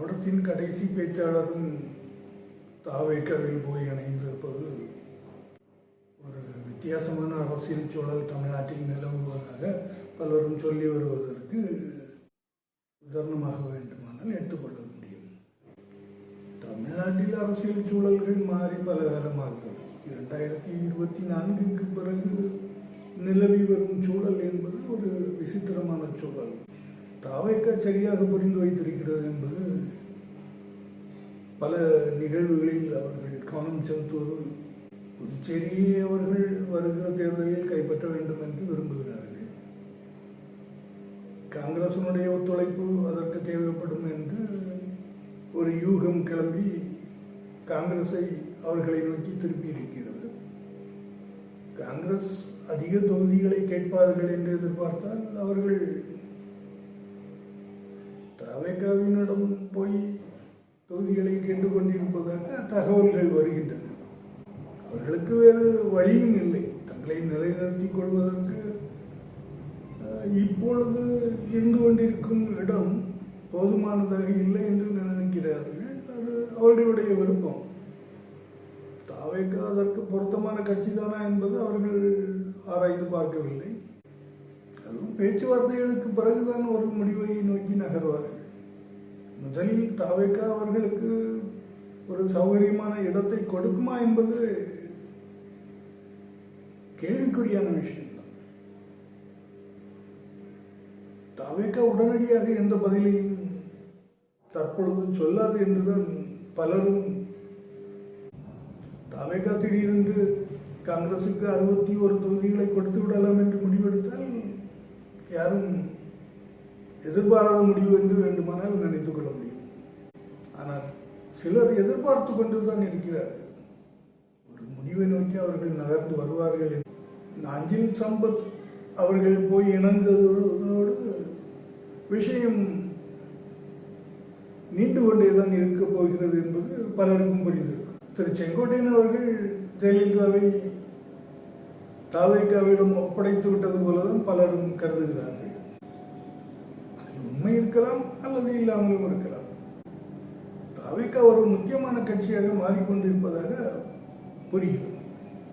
படத்தின் கடைசி பேச்சாளரும் தாவேக்கவில் போய் இணைந்திருப்பது ஒரு வித்தியாசமான அரசியல் சூழல் தமிழ்நாட்டில் நிலவுவதாக பலரும் சொல்லி வருவதற்கு உதாரணமாக வேண்டுமானால் எடுத்துக்கொள்ள முடியும். தமிழ்நாட்டில் அரசியல் சூழல்கள் மாறி பல காலமாகிறது இரண்டாயிரத்தி இருபத்தி நான்குக்கு பிறகு நிலவி வரும் சூழல் என்பது ஒரு விசித்திரமான சூழல். தாவைக்க சரியாக புரிந்து வைத்திருக்கிறது என்பது பல நிகழ்வுகளில் அவர்கள் கவனம் செலுத்துவது புதுச்சேரியை அவர்கள் வருகிற தேர்தலில் கைப்பற்ற வேண்டும் என்று விரும்புகிறார்கள். காங்கிரசனுடைய ஒத்துழைப்பு அதற்கு தேவைப்படும் என்று ஒரு யூகம் கிளம்பி காங்கிரஸை அவர்களை நோக்கி திருப்பி இருக்கிறது. காங்கிரஸ் அதிக தொகுதிகளை கேட்பார்கள் என்று எதிர்பார்த்தால் அவர்கள் தவேகாவினிடம் போய் தொகுதிகளை கேட்டுக்கொண்டிருப்பதாக தகவல்கள் வருகின்றன. அவர்களுக்கு வேறு வழியும் இல்லை. தங்களை நிலைநிறுத்திக் கொள்வதற்கு அஹ், இப்பொழுது இருந்து கொண்டிருக்கும் இடம் போதுமானதாக இல்லை என்று நினைக்கிறார்கள். அது அவர்களுடைய விருப்பம். தாவேக்கா அதற்கு பொருத்தமான கட்சி தானா என்பது அவர்கள் ஆராய்ந்து பார்க்கவில்லை. அதுவும் பேச்சுவார்த்தைகளுக்கு பிறகுதான் ஒரு முடிவை முதலில் தாவேக்கா அவர்களுக்கு ஒரு சௌகரியமான இடத்தை கொடுக்குமா என்பது கேள்விக்குறியான விஷயம்தான். தாவேக்கா உடனடியாக எந்த பதிலையும் தற்பொழுது சொல்லாது என்றுதான் பலரும் தாவேக்கா திடீரென்று காங்கிரசுக்கு அறுபத்தி ஒரு தொகுதிகளை கொடுத்து விடலாம் என்று முடிவெடுத்தால் யாரும் எதிர்பாராத முடிவு என்று வேண்டுமானால் நினைத்துக் கொள்ள முடியும். ஆனால் சிலர் எதிர்பார்த்து கொண்டுதான் இருக்கிறார்கள். ஒரு முடிவை நோக்கி அவர்கள் நகர்ந்து வருவார்கள் என்று. இந்த சம்பத் அவர்கள் போய் இணைந்ததோடு விஷயம் நீண்டு கொண்டேதான் இருக்கப் போகிறது என்பது பலருக்கும் புரிந்திருக்கும். திரு செங்கோட்டையன் அவர்கள் ஜெயலலிதாவை தாவைக்காவிடம் ஒப்படைத்து விட்டது போலதான் பலரும் கருதுகிறார்கள். உண்மை இருக்கலாம் அல்லது இல்லாமலும் இருக்கலாம். தாவேக்கா ஒரு முக்கியமான கட்சியாக மாறிக்கொண்டிருப்பதாக புரிகிறது.